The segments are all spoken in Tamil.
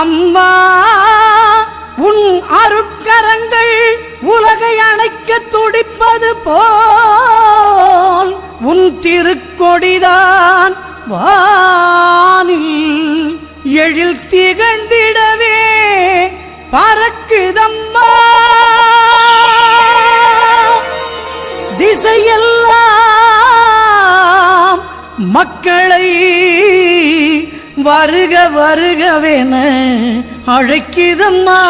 அம்மா உன் அருட்கரங்கள் உலகை அணைக்க துடிப்பது போல் உன் திருக்கொடிதான் வானில் எழில் திகழ்ந்திடவே பறக்குதம்மா. திசையெல்லாம் மக்களை வருக வருகவென அழைக்குதம்மா.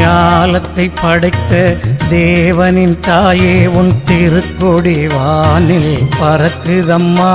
ஞாலத்தை படைத்த தேவனின் தாயே உன் திருக்கொடி வானில் பறக்குதம்மா.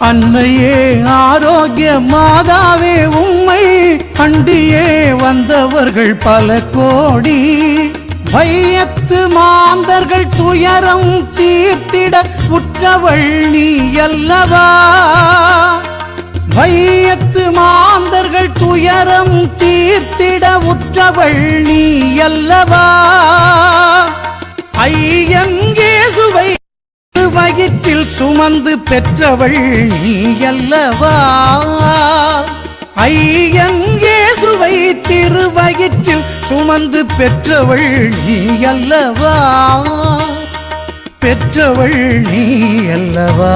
அன்னையே ஆரோக்கிய மாதாவே உம்மை அண்டியே வந்தவர்கள் பல கோடி. வையத்து மாந்தர்கள் துயரம் தீர்த்திட உற்றவள் நீ அல்லவா? வையத்து மாந்தர்கள் துயரம் தீர்த்திட உற்றவள் நீ அல்லவா? ஐயங்கே வயிற்றில் சுமந்து பெற்றவள் நீ அல்லவா ஐயன் இயேசுவை திருவயிற்றில் சுமந்து பெற்றவள் நீ அல்லவா பெற்றவள் நீ அல்லவா